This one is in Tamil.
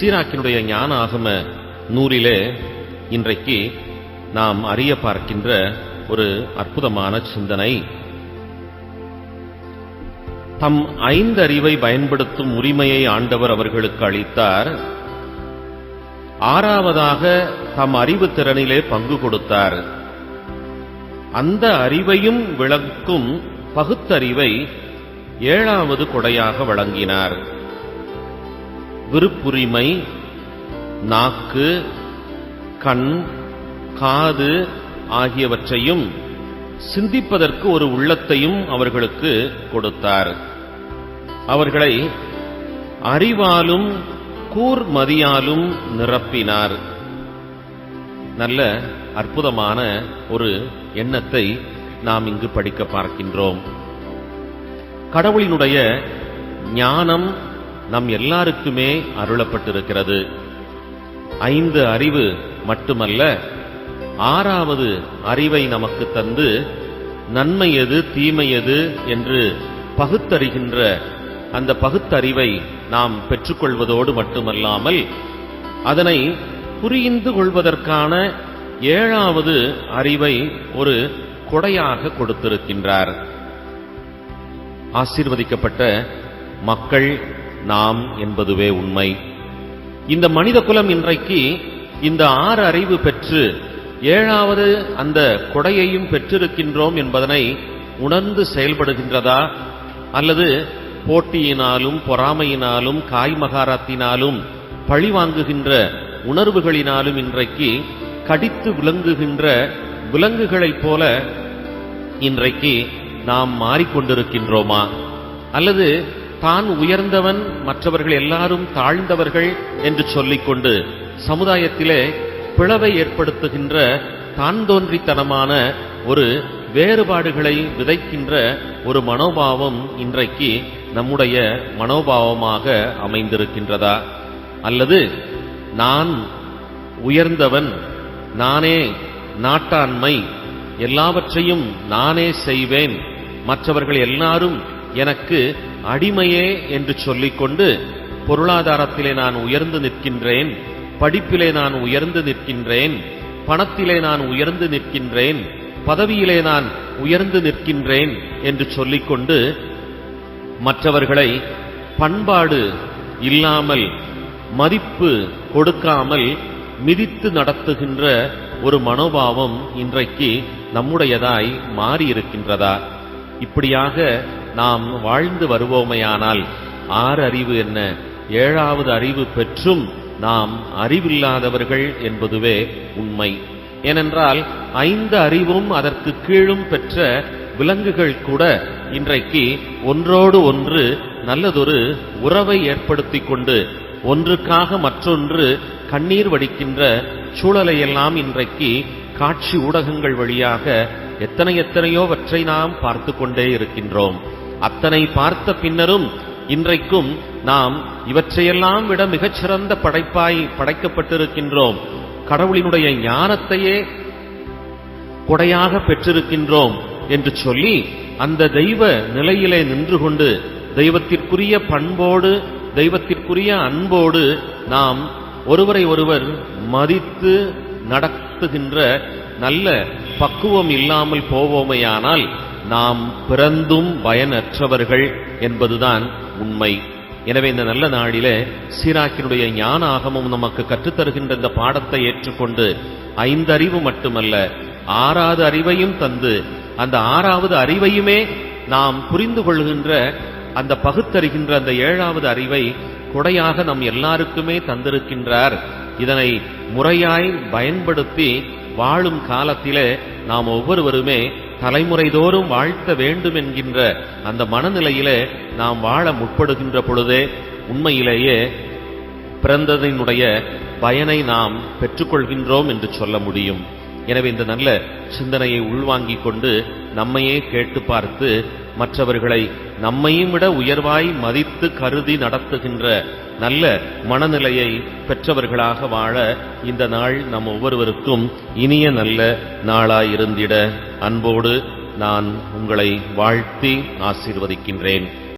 சீராக்கினுடைய ஞான ஆகம நூலிலே இன்றைக்கு நாம் அறிய பார்க்கின்ற ஒரு அற்புதமான சிந்தனை. தம் ஐந்தறிவை பயன்படுத்தும் உரிமையை ஆண்டவர் அவர்களுக்கு அளித்தார். ஆறாவதாக தம் அறிவு திறனிலே பங்கு கொடுத்தார். அந்த அறிவையும் விளக்கும் பகுத்தறிவை ஏழாவது கொடையாக வழங்கினார். விருப்புரிமை நாக்கு கண் காது ஆகியவற்றையும் சிந்திப்பதற்கு ஒரு உள்ளத்தையும் அவர்களுக்கு கொடுத்தார். அவர்களை அறிவாலும் கூர்மதியாலும் நிரப்பினார். நல்ல அற்புதமான ஒரு எண்ணத்தை நாம் இங்கு படிக்க பார்க்கின்றோம். கடவுளினுடைய ஞானம் நம் எல்லாருக்குமே அருளப்பட்டிருக்கிறது. ஐந்து அறிவு மட்டுமல்ல ஆறாவது அறிவை நமக்கு தந்து நன்மை எது தீமை எது என்று பகுத்தறிகின்ற அந்த பகுத்தறிவை நாம் பெற்றுக்கொள்வதோடு மட்டுமல்லாமல் அதனை புரிந்து கொள்வதற்கான ஏழாவது அறிவை ஒரு கொடையாக கொடுத்திருக்கின்றார். ஆசீர்வதிக்கப்பட்ட மக்கள் நாம் என்பதுவே உண்மை. இந்த மனித குலம் இன்றைக்கு இந்த ஆறு அறிவு பெற்று ஏழாவது அந்த கொடையையும் பெற்றிருக்கின்றோம் என்பதனை உணர்ந்து செயல்படுகின்றதா? அல்லது போட்டியினாலும் பொறாமையினாலும் காய்மகாரத்தினாலும் பழிவாங்குகின்ற உணர்வுகளினாலும் இன்றைக்கு கடித்து விளங்குகின்ற விலங்குகளைப் போல இன்றைக்கு நாம் மாறிக்கொண்டிருக்கின்றோமா? அல்லது தான் உயர்ந்தவன் மற்றவர்கள் எல்லாரும் தாழ்ந்தவர்கள் என்று சொல்லிக்கொண்டு சமுதாயத்திலே பிளவை ஏற்படுத்துகின்ற தான் தோன்றித்தனமான ஒரு வேறுபாடுகளை விதைக்கின்ற ஒரு மனோபாவம் இன்றைக்கு நம்முடைய மனோபாவமாக அமைந்திருக்கின்றதா? அல்லது நான் உயர்ந்தவன் நானே நாட்டாண்மை எல்லாவற்றையும் நானே செய்வேன் மற்றவர்கள் எல்லாரும் எனக்கு அடிமையே என்று சொல்லிக்கொண்டு பொருளாதாரத்திலே நான் உயர்ந்து நிற்கின்றேன் படிப்பிலே நான் உயர்ந்து நிற்கின்றேன் பணத்திலே நான் உயர்ந்து நிற்கின்றேன் பதவியிலே நான் உயர்ந்து நிற்கின்றேன் என்று சொல்லிக்கொண்டு மற்றவர்களை பண்பாடு இல்லாமல் மதிப்பு கொடுக்காமல் மிதித்து நடத்துகின்ற ஒரு மனோபாவம் இன்றைக்கு நம்முடையதாய் மாறியிருக்கின்றதா? இப்படியாக நாம் வாழ்ந்து வருவோமையானால் ஆறு அறிவு என்ன? ஏழாவது அறிவு பெற்றும் நாம் அறிவில்லாதவர்கள் என்பதுவே உண்மை. ஏனென்றால் ஐந்து அறிவும் அதற்கு கீழும் பெற்ற விலங்குகள் கூட இன்றைக்கு ஒன்றோடு ஒன்று நல்லதொரு உறவை ஏற்படுத்திக் கொண்டு ஒன்றுக்காக மற்றொன்று கண்ணீர் வடிக்கின்ற சூழலையெல்லாம் இன்றைக்கு காட்சி ஊடகங்கள் வழியாக எத்தனை எத்தனையோவற்றை நாம் பார்த்து கொண்டே இருக்கின்றோம். அத்தனை பார்த்த பின்னரும் இன்றைக்கும் நாம் இவற்றையெல்லாம் விட மிகச்சிறந்த படைப்பாய் படைக்கப்பட்டிருக்கின்றோம். கடவுளினுடைய ஞானத்தையே கொடையாக பெற்றிருக்கின்றோம் என்று சொல்லி அந்த தெய்வ நிலையிலே நின்று கொண்டு தெய்வத்திற்குரிய பண்போடு தெய்வத்திற்குரிய அன்போடு நாம் ஒருவரை ஒருவர் மதித்து நடத்துகின்ற நல்ல பக்குவம் இல்லாமல் போவோமையானால் நாம் பிறந்தும் பயனற்றவர்கள் என்பதுதான் உண்மை. எனவே இந்த நல்ல நாளிலே சீராக்கினுடைய ஞான ஆகமும் நமக்கு கற்றுத்தருகின்ற இந்த பாடத்தை ஏற்றுக்கொண்டு ஐந்தறிவு மட்டுமல்ல ஆறாவது அறிவையும் தந்து அந்த ஆறாவது அறிவையுமே நாம் புரிந்து கொள்கின்ற அந்த பகுத்தறிகின்ற அந்த ஏழாவது அறிவை கொடையாக நம் எல்லாருக்குமே தந்திருக்கின்றார். இதனை முறையாய் பயன்படுத்தி வாழும் காலத்திலே நாம் ஒவ்வொருவருமே தலைமுறைதோறும் வாழ்த்த வேண்டும் என்கின்ற அந்த மனநிலையிலே நாம் வாழ முற்படுகின்ற பொழுதே உண்மையிலேயே பிறந்ததினுடைய பயனை நாம் பெற்றுக்கொள்கின்றோம் என்று சொல்ல முடியும். எனவே இந்த நல்ல சிந்தனையை உள்வாங்கிக் கொண்டு நம்மையே கேட்டு பார்த்து மற்றவர்களை நம்மையும் விட உயர்வாய் மதித்து கருதி நடத்துகின்ற நல்ல மனநிலையை பெற்றவர்களாக வாழ இந்த நாள் நம் ஒவ்வொருவருக்கும் இனிய நல்ல நாளாயிருந்திட. அன்போடு நான் உங்களை வாழ்த்தி ஆசீர்வதிக்கின்றேன்.